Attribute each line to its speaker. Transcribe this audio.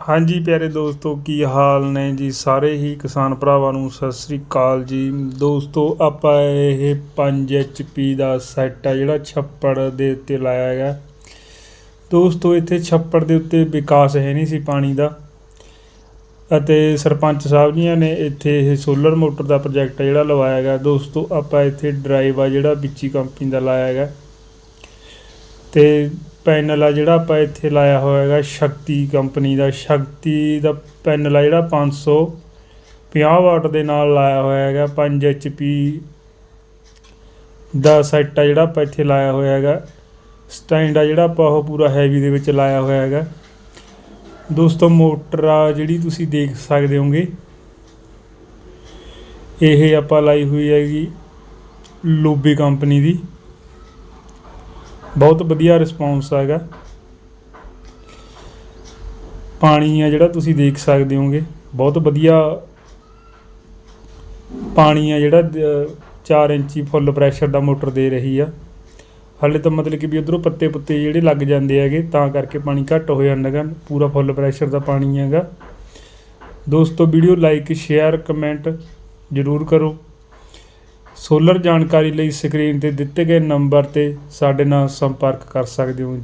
Speaker 1: ਹਾਂਜੀ ਪਿਆਰੇ ਦੋਸਤੋ, ਕੀ ਹਾਲ ਨੇ ਜੀ? ਸਾਰੇ ਹੀ ਕਿਸਾਨ ਭਰਾਵਾਂ ਨੂੰ ਸਤਿ ਸ੍ਰੀ ਅਕਾਲ ਜੀ। ਦੋਸਤੋ, ਆਪਾਂ ਇਹ 5 HP ਦਾ ਸੈੱਟ ਆ, ਜਿਹੜਾ ਛੱਪੜ ਦੇ ਉੱਤੇ ਲਾਇਆ ਹੈਗਾ। ਦੋਸਤੋ, ਇੱਥੇ ਛੱਪੜ ਦੇ ਉੱਤੇ ਵਿਕਾਸ ਹੈ ਨਹੀਂ ਸੀ ਪਾਣੀ ਦਾ। ਅਤੇ ਸਰਪੰਚ ਸਾਹਿਬ ਜੀਆਂ ਨੇ ਇੱਥੇ ਇਹ ਸੋਲਰ ਮੋਟਰ ਦਾ ਪ੍ਰੋਜੈਕਟ ਜਿਹੜਾ ਲਵਾਇਆ ਹੈਗਾ। ਦੋਸਤੋ, ਆਪਾਂ ਇੱਥੇ ਡਰਾਈਵ ਆ ਜਿਹੜਾ ਵਿੱਚੀ ਕੰਪਨੀ ਦਾ ਲਾਇਆ ਹੈਗਾ। ਤੇ ਪੈਨਲ ਆ ਜਿਹੜਾ ਆਪਾਂ ਇੱਥੇ ਲਾਇਆ ਹੋਇਆ ਹੈਗਾ, ਸ਼ਕਤੀ ਕੰਪਨੀ ਦਾ, ਸ਼ਕਤੀ ਦਾ ਪੈਨਲ ਆ ਜਿਹੜਾ 550 ਵਾਟ ਦੇ ਨਾਲ ਲਾਇਆ ਹੋਇਆ ਹੈਗਾ 5 HP ਦਾ ਸੈੱਟ ਆ ਜਿਹੜਾ ਆਪਾਂ ਇੱਥੇ ਲਾਇਆ ਹੋਇਆ ਹੈਗਾ, ਸਟੈਂਡ ਆ ਜਿਹੜਾ ਆਪਾਂ ਉਹ ਪੂਰਾ ਹੈਵੀ ਦੇ ਵਿੱਚ ਲਾਇਆ ਹੋਇਆ ਹੈਗਾ। ਦੋਸਤੋ, ਮੋਟਰ ਆ ਜਿਹੜੀ ਤੁਸੀਂ ਦੇਖ ਸਕਦੇ ਹੋਗੇ, ਇਹ ਆਪਾਂ ਲਾਈ ਹੋਈ ਹੈਗੀ ਲੂਬੀ ਕੰਪਨੀ ਦੀ। ਬਹੁਤ ਵਧੀਆ ਰਿਸਪੌਂਸ ਹੈਗਾ ਪਾਣੀ ਆ ਜਿਹੜਾ ਤੁਸੀਂ ਦੇਖ ਸਕਦੇ ਹੋਗੇ, ਬਹੁਤ ਵਧੀਆ ਪਾਣੀ ਆ ਜਿਹੜਾ 4 ਇੰਚੀ ਫੁੱਲ ਪ੍ਰੈਸ਼ਰ ਦਾ ਮੋਟਰ ਦੇ ਰਹੀ ਆ। ਹਾਲੇ ਤਾਂ ਮਤਲਬ ਕਿ ਵੀ ਉਧਰੋਂ ਪੱਤੇ ਪੁੱਤੇ ਜਿਹੜੇ ਲੱਗ ਜਾਂਦੇ ਹੈਗੇ, ਤਾਂ ਕਰਕੇ ਪਾਣੀ ਘੱਟ ਹੋ ਜਾਂਦਾ ਹੈਗਾ, ਪੂਰਾ ਫੁੱਲ ਪ੍ਰੈਸ਼ਰ ਦਾ ਪਾਣੀ ਹੈਗਾ। ਦੋਸਤੋ ਵੀਡੀਓ ਲਾਈਕ ਸ਼ੇਅਰ ਕਮੈਂਟ ਜ਼ਰੂਰ ਕਰੋ। ਸੋਲਰ ਜਾਣਕਾਰੀ ਲਈ ਸਕਰੀਨ ਤੇ ਦਿੱਤੇ ਗਏ ਨੰਬਰ ਤੇ ਸਾਡੇ ਨਾਲ ਸੰਪਰਕ ਕਰ ਸਕਦੇ ਹੋ।